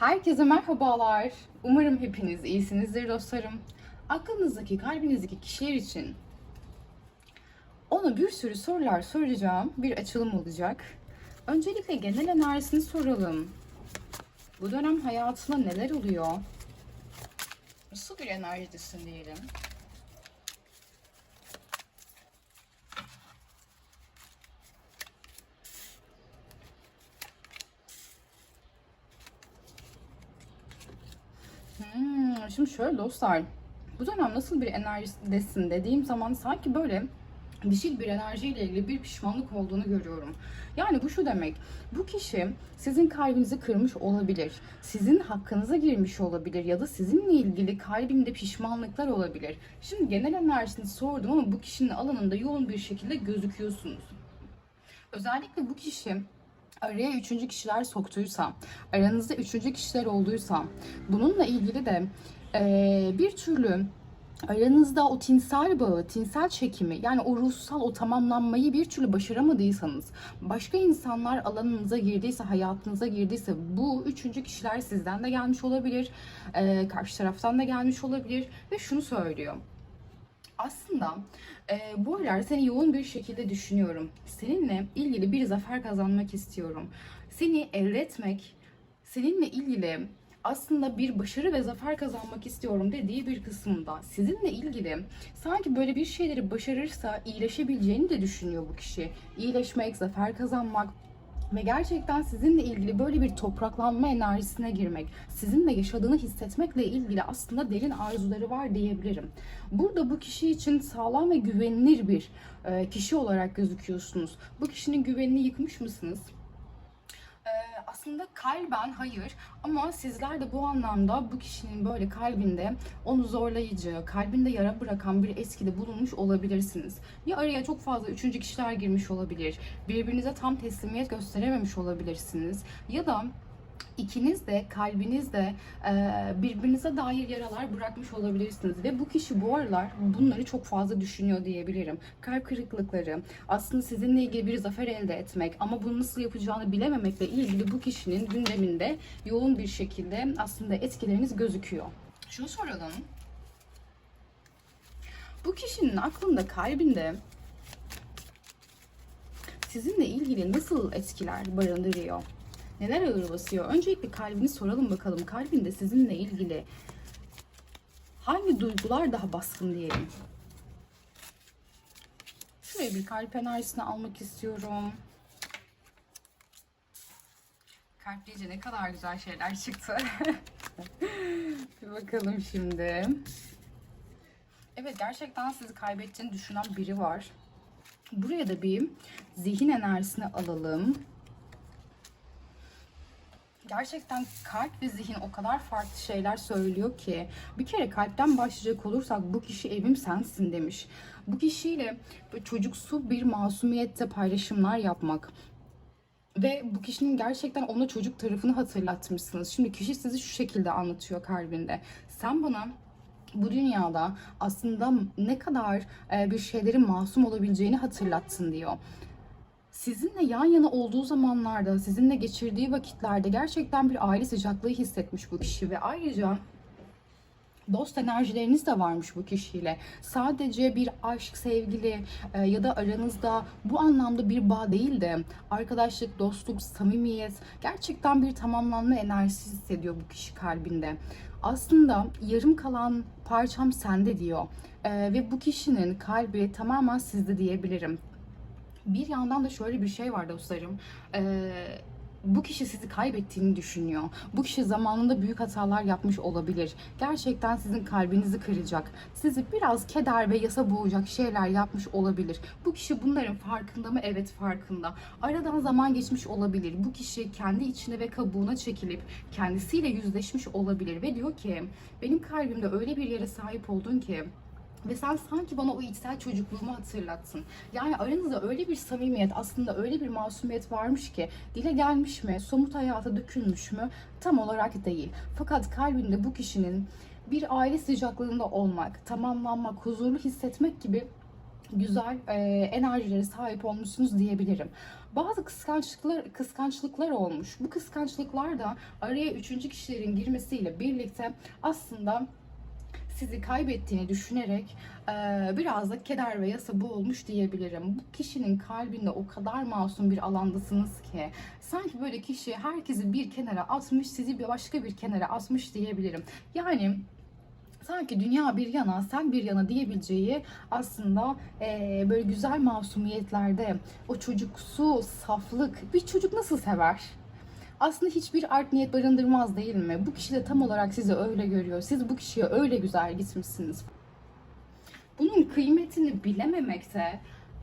Herkese merhabalar. Umarım hepiniz iyisinizdir dostlarım. Aklınızdaki, kalbinizdeki kişiler için ona bir sürü sorular soracağım. Bir açılım olacak. Öncelikle genel enerjisini soralım. Bu dönem hayatında neler oluyor? Nasıl bir enerjidesin diyelim. Şimdi şöyle dostlar. Bu dönem nasıl bir enerjidesin dediğim zaman sanki böyle dişil bir enerjiyle ilgili bir pişmanlık olduğunu görüyorum. Yani bu şu demek. Bu kişi sizin kalbinizi kırmış olabilir. Sizin hakkınıza girmiş olabilir ya da sizinle ilgili kalbinde pişmanlıklar olabilir. Şimdi genel enerjisini sordum ama bu kişinin alanında yoğun bir şekilde gözüküyorsunuz. Özellikle bu kişi araya üçüncü kişiler soktuysa, aranızda üçüncü kişiler olduysa, bununla ilgili de eee, bir türlü aranızda o tinsel bağı, tinsel çekimi yani o ruhsal o tamamlanmayı bir türlü başaramadıysanız, başka insanlar alanınıza girdiyse, hayatınıza girdiyse bu üçüncü kişiler sizden de gelmiş olabilir, eee, karşı taraftan da gelmiş olabilir ve şunu söylüyor. Aslında e, bu aralar seni yoğun bir şekilde düşünüyorum. Seninle ilgili bir zafer kazanmak istiyorum. Seni elde etmek, seninle ilgili aslında bir başarı ve zafer kazanmak istiyorum dediği bir kısımda sizinle ilgili sanki böyle bir şeyleri başarırsa iyileşebileceğini de düşünüyor bu kişi. İyileşmek, zafer kazanmak, ve gerçekten sizinle ilgili böyle bir topraklanma enerjisine girmek, sizinle yaşadığını hissetmekle ilgili aslında derin arzuları var diyebilirim. Burada bu kişi için sağlam ve güvenilir bir e, kişi olarak gözüküyorsunuz. Bu kişinin güvenini yıkmış mısınız? Aslında kalben hayır ama sizler de bu anlamda bu kişinin böyle kalbinde onu zorlayıcı, kalbinde yara bırakan bir etkide bulunmuş olabilirsiniz. Ya araya çok fazla üçüncü kişiler girmiş olabilir, birbirinize tam teslimiyet gösterememiş olabilirsiniz ya da ikiniz de kalbiniz de e, birbirinize dair yaralar bırakmış olabilirsiniz ve bu kişi bu aralar bunları çok fazla düşünüyor diyebilirim. Kalp kırıklıkları, aslında sizinle ilgili bir zafer elde etmek ama bunu nasıl yapacağını bilememekle ilgili bu kişinin gündeminde yoğun bir şekilde aslında etkileriniz gözüküyor. Şunu soralım. Bu kişinin aklında, kalbinde sizinle ilgili nasıl etkiler barındırıyor? Neler ağır basıyor? Öncelikle kalbini soralım bakalım. Kalbinde sizinle ilgili hangi duygular daha baskın diyelim. Şuraya bir kalp enerjisini almak istiyorum. Kalp deyince ne kadar güzel şeyler çıktı. bir bakalım şimdi. Evet gerçekten sizi kaybettiğini düşünen biri var. Buraya da bir zihin enerjisini alalım gerçekten kalp ve zihin o kadar farklı şeyler söylüyor ki bir kere kalpten başlayacak olursak bu kişi evim sensin demiş. Bu kişiyle çocuksu bir masumiyette paylaşımlar yapmak ve bu kişinin gerçekten ona çocuk tarafını hatırlatmışsınız. Şimdi kişi sizi şu şekilde anlatıyor kalbinde. Sen bana bu dünyada aslında ne kadar e, bir şeylerin masum olabileceğini hatırlatsın diyor sizinle yan yana olduğu zamanlarda, sizinle geçirdiği vakitlerde gerçekten bir aile sıcaklığı hissetmiş bu kişi ve ayrıca dost enerjileriniz de varmış bu kişiyle. Sadece bir aşk, sevgili e, ya da aranızda bu anlamda bir bağ değil de arkadaşlık, dostluk, samimiyet gerçekten bir tamamlanma enerjisi hissediyor bu kişi kalbinde. Aslında yarım kalan parçam sende diyor. E, ve bu kişinin kalbi tamamen sizde diyebilirim bir yandan da şöyle bir şey var dostlarım. Ee, bu kişi sizi kaybettiğini düşünüyor. Bu kişi zamanında büyük hatalar yapmış olabilir. Gerçekten sizin kalbinizi kıracak. Sizi biraz keder ve yasa boğacak şeyler yapmış olabilir. Bu kişi bunların farkında mı? Evet farkında. Aradan zaman geçmiş olabilir. Bu kişi kendi içine ve kabuğuna çekilip kendisiyle yüzleşmiş olabilir ve diyor ki benim kalbimde öyle bir yere sahip oldun ki ve sen sanki bana o içsel çocukluğumu hatırlattın. Yani aranızda öyle bir samimiyet, aslında öyle bir masumiyet varmış ki dile gelmiş mi, somut hayata dökülmüş mü tam olarak değil. Fakat kalbinde bu kişinin bir aile sıcaklığında olmak, tamamlanmak, huzurlu hissetmek gibi güzel e, enerjilere sahip olmuşsunuz diyebilirim. bazı kıskançlıklar kıskançlıklar olmuş. Bu kıskançlıklar da araya üçüncü kişilerin girmesiyle birlikte aslında sizi kaybettiğini düşünerek biraz da keder ve yasa boğulmuş diyebilirim. Bu kişinin kalbinde o kadar masum bir alandasınız ki sanki böyle kişi herkesi bir kenara atmış, sizi bir başka bir kenara atmış diyebilirim. Yani sanki dünya bir yana sen bir yana diyebileceği aslında böyle güzel masumiyetlerde o çocuksu saflık bir çocuk nasıl sever? Aslında hiçbir art niyet barındırmaz değil mi? Bu kişi de tam olarak sizi öyle görüyor. Siz bu kişiye öyle güzel gitmişsiniz. Bunun kıymetini bilememekte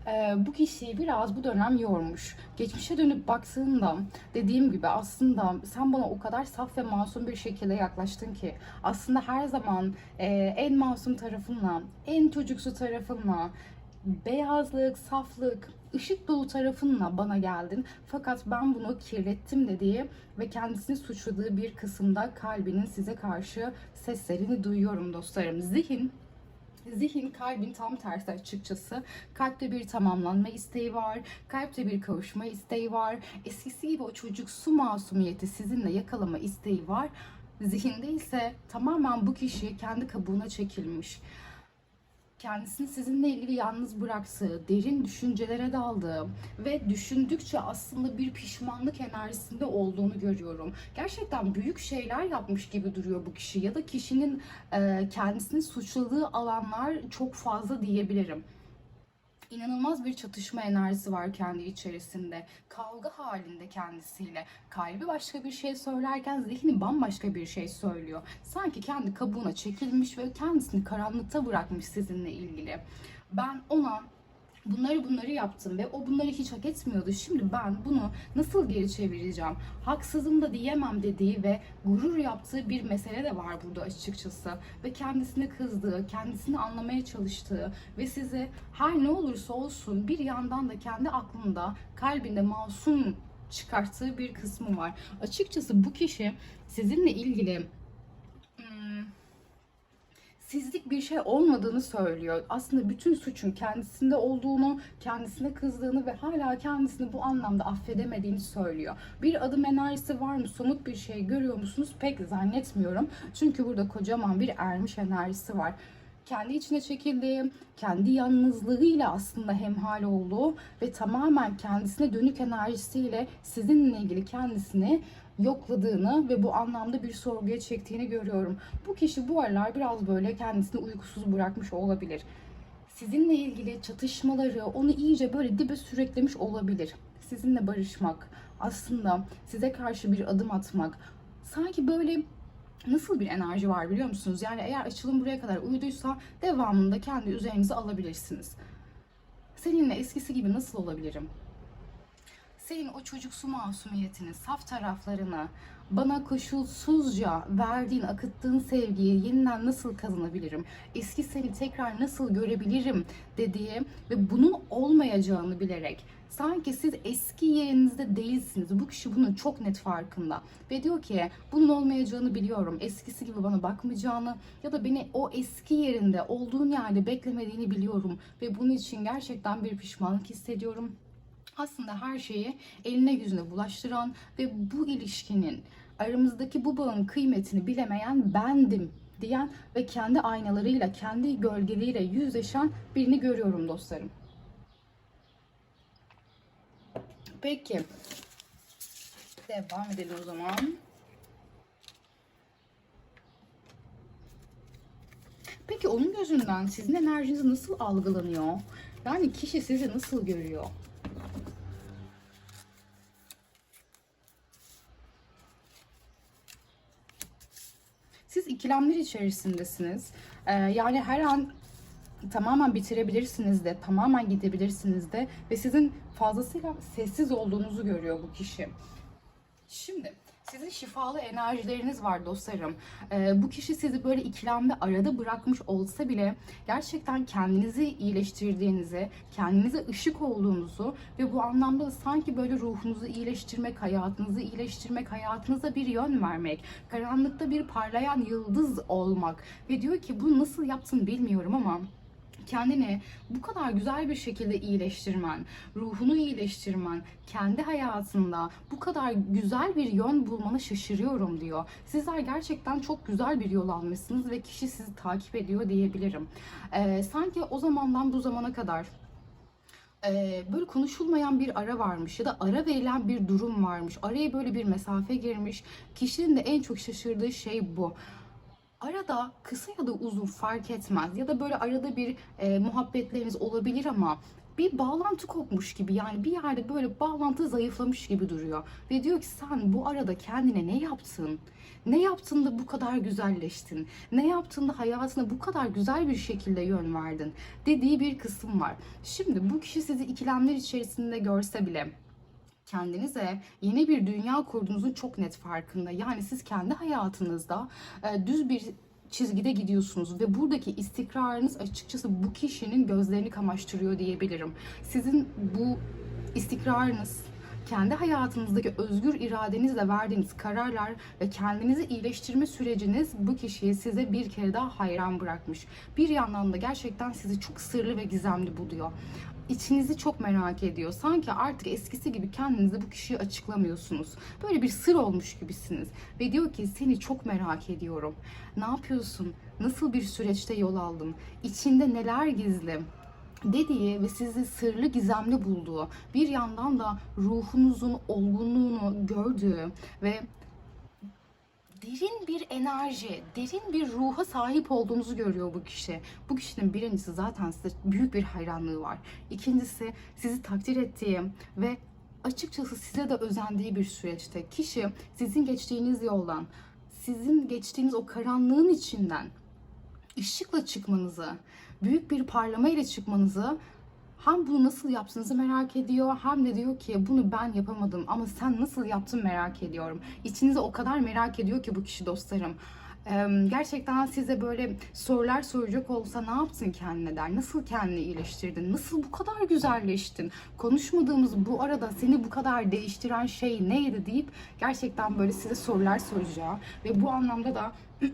e, bu kişiyi biraz bu dönem yormuş. Geçmişe dönüp baktığında dediğim gibi aslında sen bana o kadar saf ve masum bir şekilde yaklaştın ki aslında her zaman e, en masum tarafınla, en çocuksu tarafınla, beyazlık, saflık, ışık dolu tarafınla bana geldin. Fakat ben bunu kirlettim dediği ve kendisini suçladığı bir kısımda kalbinin size karşı seslerini duyuyorum dostlarım. Zihin Zihin kalbin tam tersi açıkçası. Kalpte bir tamamlanma isteği var. Kalpte bir kavuşma isteği var. Eskisi gibi o çocuksu masumiyeti sizinle yakalama isteği var. Zihinde ise tamamen bu kişi kendi kabuğuna çekilmiş kendisini sizinle ilgili yalnız bıraktığı, derin düşüncelere daldığı ve düşündükçe aslında bir pişmanlık enerjisinde olduğunu görüyorum. Gerçekten büyük şeyler yapmış gibi duruyor bu kişi ya da kişinin kendisini suçladığı alanlar çok fazla diyebilirim inanılmaz bir çatışma enerjisi var kendi içerisinde. Kavga halinde kendisiyle. Kalbi başka bir şey söylerken zihni bambaşka bir şey söylüyor. Sanki kendi kabuğuna çekilmiş ve kendisini karanlıkta bırakmış sizinle ilgili. Ben ona bunları bunları yaptım ve o bunları hiç hak etmiyordu. Şimdi ben bunu nasıl geri çevireceğim? Haksızım da diyemem dediği ve gurur yaptığı bir mesele de var burada açıkçası. Ve kendisine kızdığı, kendisini anlamaya çalıştığı ve size her ne olursa olsun bir yandan da kendi aklında, kalbinde masum çıkarttığı bir kısmı var. Açıkçası bu kişi sizinle ilgili sizlik bir şey olmadığını söylüyor. Aslında bütün suçun kendisinde olduğunu, kendisine kızdığını ve hala kendisini bu anlamda affedemediğini söylüyor. Bir adım enerjisi var mı? Somut bir şey görüyor musunuz? Pek zannetmiyorum. Çünkü burada kocaman bir ermiş enerjisi var kendi içine çekildiği, kendi yalnızlığıyla aslında hemhal olduğu ve tamamen kendisine dönük enerjisiyle sizinle ilgili kendisini yokladığını ve bu anlamda bir sorguya çektiğini görüyorum. Bu kişi bu aralar biraz böyle kendisini uykusuz bırakmış olabilir. Sizinle ilgili çatışmaları onu iyice böyle dibe süreklemiş olabilir. Sizinle barışmak, aslında size karşı bir adım atmak, sanki böyle nasıl bir enerji var biliyor musunuz? Yani eğer açılım buraya kadar uyduysa devamında kendi üzerinize alabilirsiniz. Seninle eskisi gibi nasıl olabilirim? Senin o çocuksu masumiyetini, saf taraflarını, bana koşulsuzca verdiğin, akıttığın sevgiyi yeniden nasıl kazanabilirim? Eski seni tekrar nasıl görebilirim dediği ve bunun olmayacağını bilerek sanki siz eski yerinizde değilsiniz. Bu kişi bunun çok net farkında. Ve diyor ki bunun olmayacağını biliyorum. Eskisi gibi bana bakmayacağını ya da beni o eski yerinde olduğun yerde beklemediğini biliyorum. Ve bunun için gerçekten bir pişmanlık hissediyorum aslında her şeyi eline yüzüne bulaştıran ve bu ilişkinin aramızdaki bu bağın kıymetini bilemeyen bendim diyen ve kendi aynalarıyla, kendi gölgeleriyle yüzleşen birini görüyorum dostlarım. Peki. Devam edelim o zaman. Peki onun gözünden sizin enerjiniz nasıl algılanıyor? Yani kişi sizi nasıl görüyor? Siz ikilemler içerisindesiniz. Ee, yani her an tamamen bitirebilirsiniz de, tamamen gidebilirsiniz de ve sizin fazlasıyla sessiz olduğunuzu görüyor bu kişi. Şimdi sizin şifalı enerjileriniz var dostlarım. Ee, bu kişi sizi böyle ikilemde arada bırakmış olsa bile gerçekten kendinizi iyileştirdiğinizi, kendinize ışık olduğunuzu ve bu anlamda da sanki böyle ruhunuzu iyileştirmek, hayatınızı iyileştirmek, hayatınıza bir yön vermek, karanlıkta bir parlayan yıldız olmak ve diyor ki bunu nasıl yaptın bilmiyorum ama kendini bu kadar güzel bir şekilde iyileştirmen, ruhunu iyileştirmen, kendi hayatında bu kadar güzel bir yön bulmana şaşırıyorum diyor. Sizler gerçekten çok güzel bir yol almışsınız ve kişi sizi takip ediyor diyebilirim. Ee, sanki o zamandan bu zamana kadar e, böyle konuşulmayan bir ara varmış ya da ara verilen bir durum varmış. Araya böyle bir mesafe girmiş. Kişinin de en çok şaşırdığı şey bu. Arada kısa ya da uzun fark etmez ya da böyle arada bir e, muhabbetleriniz olabilir ama bir bağlantı kopmuş gibi yani bir yerde böyle bağlantı zayıflamış gibi duruyor. Ve diyor ki sen bu arada kendine ne yaptın? Ne yaptın da bu kadar güzelleştin? Ne yaptın da hayatına bu kadar güzel bir şekilde yön verdin? Dediği bir kısım var. Şimdi bu kişi sizi ikilemler içerisinde görse bile kendinize yeni bir dünya kurduğunuzun çok net farkında. Yani siz kendi hayatınızda e, düz bir çizgide gidiyorsunuz ve buradaki istikrarınız açıkçası bu kişinin gözlerini kamaştırıyor diyebilirim. Sizin bu istikrarınız kendi hayatınızdaki özgür iradenizle verdiğiniz kararlar ve kendinizi iyileştirme süreciniz bu kişiyi size bir kere daha hayran bırakmış. Bir yandan da gerçekten sizi çok sırlı ve gizemli buluyor içinizi çok merak ediyor. Sanki artık eskisi gibi kendinizi bu kişiye açıklamıyorsunuz. Böyle bir sır olmuş gibisiniz. Ve diyor ki seni çok merak ediyorum. Ne yapıyorsun? Nasıl bir süreçte yol aldın? İçinde neler gizli? dediği ve sizi sırlı gizemli bulduğu bir yandan da ruhunuzun olgunluğunu gördüğü ve derin bir enerji, derin bir ruha sahip olduğunuzu görüyor bu kişi. Bu kişinin birincisi zaten size büyük bir hayranlığı var. İkincisi sizi takdir ettiği ve açıkçası size de özendiği bir süreçte kişi sizin geçtiğiniz yoldan, sizin geçtiğiniz o karanlığın içinden ışıkla çıkmanızı, büyük bir parlama ile çıkmanızı hem bunu nasıl yaptığınızı merak ediyor hem de diyor ki bunu ben yapamadım ama sen nasıl yaptın merak ediyorum. İçinize o kadar merak ediyor ki bu kişi dostlarım. Ee, gerçekten size böyle sorular soracak olsa ne yaptın kendine der. Nasıl kendini iyileştirdin? Nasıl bu kadar güzelleştin? Konuşmadığımız bu arada seni bu kadar değiştiren şey neydi deyip gerçekten böyle size sorular soracağı ve bu anlamda da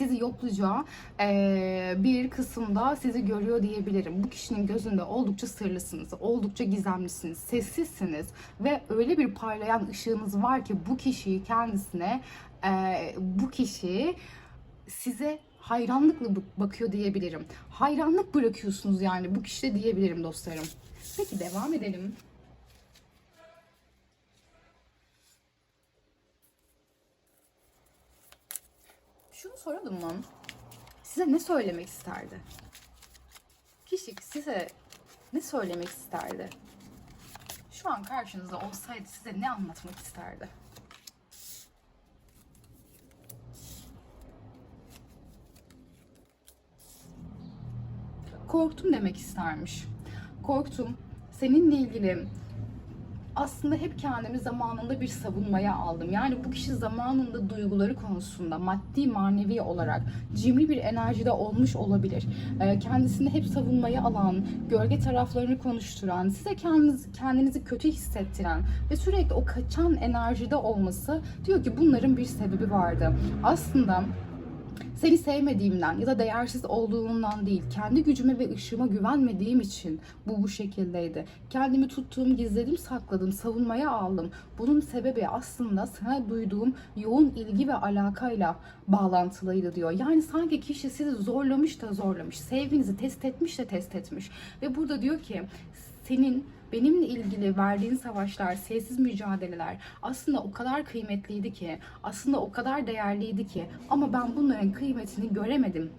sizi yoklayacağı eee, bir kısımda sizi görüyor diyebilirim. Bu kişinin gözünde oldukça sırlısınız, oldukça gizemlisiniz, sessizsiniz ve öyle bir parlayan ışığınız var ki bu kişiyi kendisine, eee, bu kişi size hayranlıkla bak- bakıyor diyebilirim. Hayranlık bırakıyorsunuz yani bu kişide diyebilirim dostlarım. Peki devam edelim. Şunu soralım mı? Size ne söylemek isterdi? Kişi size ne söylemek isterdi? Şu an karşınızda olsaydı size ne anlatmak isterdi? Korktum demek istermiş. Korktum. Seninle ilgili aslında hep kendimi zamanında bir savunmaya aldım. Yani bu kişi zamanında duyguları konusunda maddi manevi olarak cimri bir enerjide olmuş olabilir. Ee, Kendisini hep savunmaya alan, gölge taraflarını konuşturan, size kendinizi, kendinizi kötü hissettiren ve sürekli o kaçan enerjide olması diyor ki bunların bir sebebi vardı. Aslında seni sevmediğimden ya da değersiz olduğundan değil, kendi gücüme ve ışığıma güvenmediğim için bu bu şekildeydi. Kendimi tuttuğum, gizledim, sakladım, savunmaya aldım. Bunun sebebi aslında sana duyduğum yoğun ilgi ve alakayla bağlantılıydı diyor. Yani sanki kişi sizi zorlamış da zorlamış, sevginizi test etmiş de test etmiş. Ve burada diyor ki senin benimle ilgili verdiğin savaşlar, sessiz mücadeleler aslında o kadar kıymetliydi ki, aslında o kadar değerliydi ki ama ben bunların kıymetini göremedim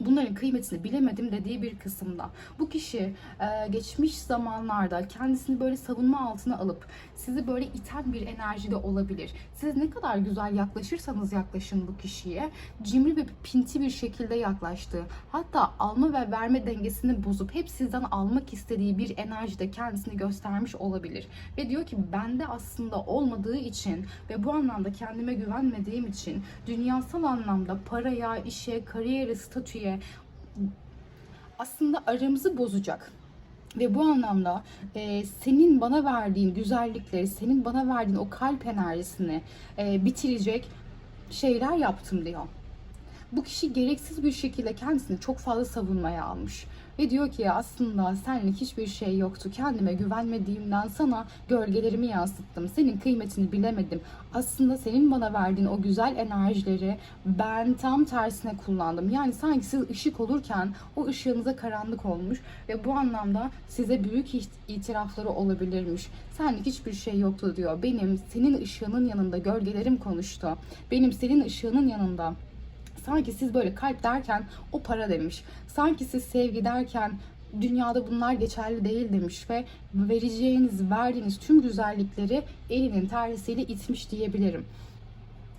bunların kıymetini bilemedim dediği bir kısımda. Bu kişi e, geçmiş zamanlarda kendisini böyle savunma altına alıp sizi böyle iten bir enerjide olabilir. Siz ne kadar güzel yaklaşırsanız yaklaşın bu kişiye cimri ve pinti bir şekilde yaklaştığı hatta alma ve verme dengesini bozup hep sizden almak istediği bir enerjide kendisini göstermiş olabilir. Ve diyor ki bende aslında olmadığı için ve bu anlamda kendime güvenmediğim için dünyasal anlamda paraya, işe, kariyere, statüye aslında aramızı bozacak. Ve bu anlamda e, senin bana verdiğin güzellikleri, senin bana verdiğin o kalp enerjisini e, bitirecek şeyler yaptım diyor. Bu kişi gereksiz bir şekilde kendisini çok fazla savunmaya almış. Ve diyor ki aslında senlik hiçbir şey yoktu. Kendime güvenmediğimden sana gölgelerimi yansıttım. Senin kıymetini bilemedim. Aslında senin bana verdiğin o güzel enerjileri ben tam tersine kullandım. Yani sanki siz ışık olurken o ışığınıza karanlık olmuş ve bu anlamda size büyük itirafları olabilirmiş. Senlik hiçbir şey yoktu diyor. Benim senin ışığının yanında gölgelerim konuştu. Benim senin ışığının yanında Sanki siz böyle kalp derken o para demiş. Sanki siz sevgi derken dünyada bunlar geçerli değil demiş ve vereceğiniz, verdiğiniz tüm güzellikleri elinin tersiyle itmiş diyebilirim.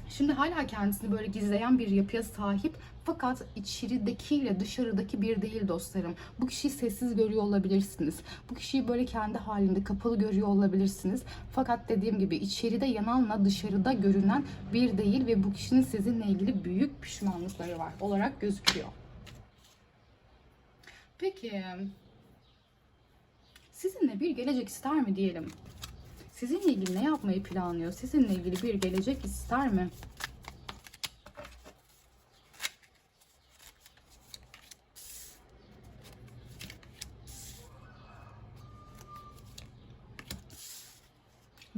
Şimdi hala kendisini böyle gizleyen bir yapıya sahip fakat içeridekiyle dışarıdaki bir değil dostlarım. Bu kişiyi sessiz görüyor olabilirsiniz. Bu kişiyi böyle kendi halinde kapalı görüyor olabilirsiniz. Fakat dediğim gibi içeride yananla dışarıda görünen bir değil ve bu kişinin sizinle ilgili büyük pişmanlıkları var olarak gözüküyor. Peki sizinle bir gelecek ister mi diyelim? Sizinle ilgili ne yapmayı planlıyor? Sizinle ilgili bir gelecek ister mi?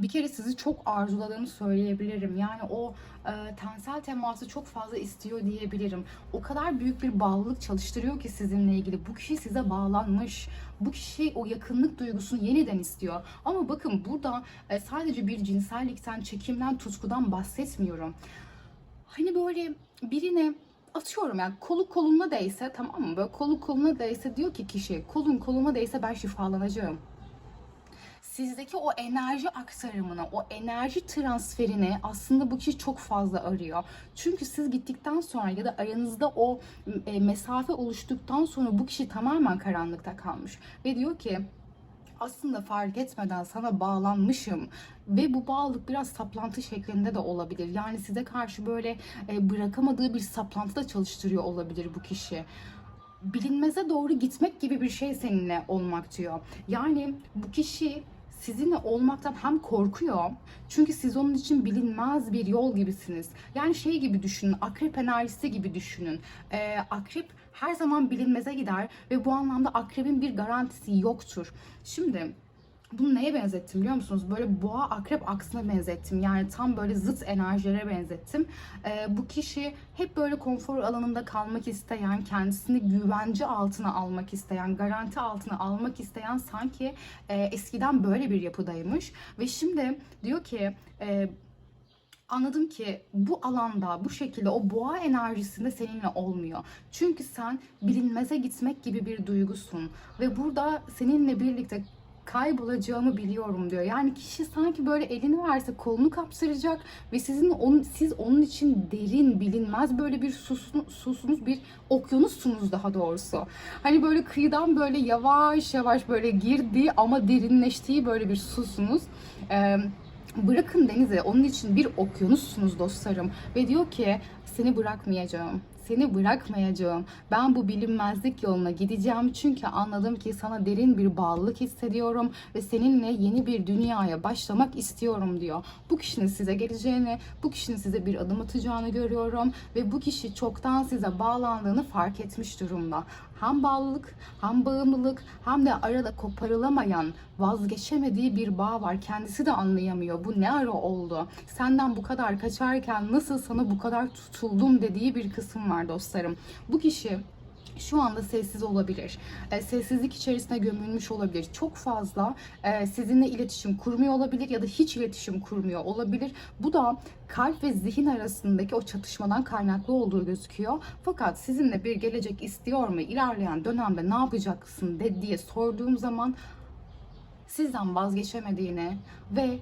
bir kere sizi çok arzuladığını söyleyebilirim. Yani o e, tensel teması çok fazla istiyor diyebilirim. O kadar büyük bir bağlılık çalıştırıyor ki sizinle ilgili. Bu kişi size bağlanmış. Bu kişi o yakınlık duygusunu yeniden istiyor. Ama bakın burada e, sadece bir cinsellikten, çekimden, tutkudan bahsetmiyorum. Hani böyle birine atıyorum yani kolu koluna değse tamam mı? Böyle kolu koluna değse diyor ki kişi kolun koluma değse ben şifalanacağım sizdeki o enerji aktarımını, o enerji transferini aslında bu kişi çok fazla arıyor. Çünkü siz gittikten sonra ya da aranızda o e, mesafe oluştuktan sonra bu kişi tamamen karanlıkta kalmış. Ve diyor ki aslında fark etmeden sana bağlanmışım ve bu bağlılık biraz saplantı şeklinde de olabilir. Yani size karşı böyle e, bırakamadığı bir saplantı da çalıştırıyor olabilir bu kişi bilinmeze doğru gitmek gibi bir şey seninle olmak diyor. Yani bu kişi sizinle olmaktan hem korkuyor çünkü siz onun için bilinmez bir yol gibisiniz. Yani şey gibi düşünün, akrep enerjisi gibi düşünün. Ee, akrep her zaman bilinmeze gider ve bu anlamda akrebin bir garantisi yoktur. Şimdi bunu neye benzettim biliyor musunuz? Böyle boğa akrep aksına benzettim. Yani tam böyle zıt enerjilere benzettim. Ee, bu kişi hep böyle konfor alanında kalmak isteyen, kendisini güvence altına almak isteyen, garanti altına almak isteyen sanki e, eskiden böyle bir yapıdaymış. Ve şimdi diyor ki... E, anladım ki bu alanda bu şekilde o boğa enerjisinde seninle olmuyor. Çünkü sen bilinmeze gitmek gibi bir duygusun ve burada seninle birlikte kaybolacağımı biliyorum diyor. Yani kişi sanki böyle elini verse kolunu kapsıracak ve sizin onun siz onun için derin bilinmez böyle bir susun, susunuz bir okyanussunuz daha doğrusu. Hani böyle kıyıdan böyle yavaş yavaş böyle girdiği ama derinleştiği böyle bir susunuz. Ee, bırakın denize onun için bir okyanussunuz dostlarım ve diyor ki seni bırakmayacağım seni bırakmayacağım. Ben bu bilinmezlik yoluna gideceğim çünkü anladım ki sana derin bir bağlılık hissediyorum ve seninle yeni bir dünyaya başlamak istiyorum diyor. Bu kişinin size geleceğini, bu kişinin size bir adım atacağını görüyorum ve bu kişi çoktan size bağlandığını fark etmiş durumda hem bağlılık hem bağımlılık hem de arada koparılamayan vazgeçemediği bir bağ var. Kendisi de anlayamıyor. Bu ne ara oldu? Senden bu kadar kaçarken nasıl sana bu kadar tutuldum dediği bir kısım var dostlarım. Bu kişi şu anda sessiz olabilir. E, sessizlik içerisine gömülmüş olabilir. Çok fazla e, sizinle iletişim kurmuyor olabilir ya da hiç iletişim kurmuyor olabilir. Bu da kalp ve zihin arasındaki o çatışmadan kaynaklı olduğu gözüküyor. Fakat sizinle bir gelecek istiyor mu? İlerleyen dönemde ne yapacaksın de diye sorduğum zaman sizden vazgeçemediğini ve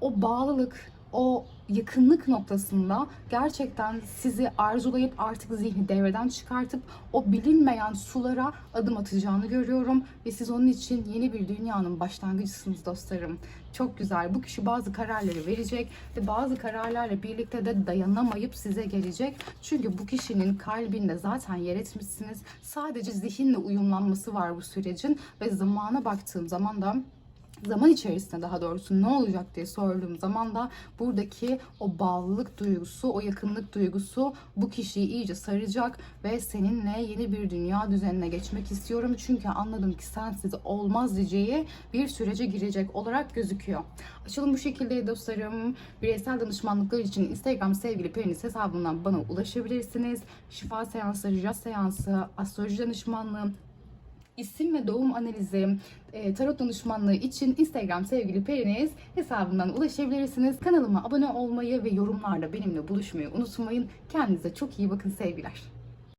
o bağlılık o yakınlık noktasında gerçekten sizi arzulayıp artık zihni devreden çıkartıp o bilinmeyen sulara adım atacağını görüyorum ve siz onun için yeni bir dünyanın başlangıcısınız dostlarım. Çok güzel. Bu kişi bazı kararları verecek ve bazı kararlarla birlikte de dayanamayıp size gelecek. Çünkü bu kişinin kalbinde zaten yer etmişsiniz. Sadece zihinle uyumlanması var bu sürecin ve zamana baktığım zaman da zaman içerisinde daha doğrusu ne olacak diye sorduğum zaman da buradaki o bağlılık duygusu, o yakınlık duygusu bu kişiyi iyice saracak ve seninle yeni bir dünya düzenine geçmek istiyorum. Çünkü anladım ki sensiz olmaz diyeceği bir sürece girecek olarak gözüküyor. Açılım bu şekilde dostlarım. Bireysel danışmanlıklar için Instagram sevgili Periniz hesabından bana ulaşabilirsiniz. Şifa seansları, jaz seansı, astroloji danışmanlığı, isim ve doğum analizi, e, tarot danışmanlığı için Instagram sevgili Periniz hesabından ulaşabilirsiniz. Kanalıma abone olmayı ve yorumlarda benimle buluşmayı unutmayın. Kendinize çok iyi bakın sevgiler.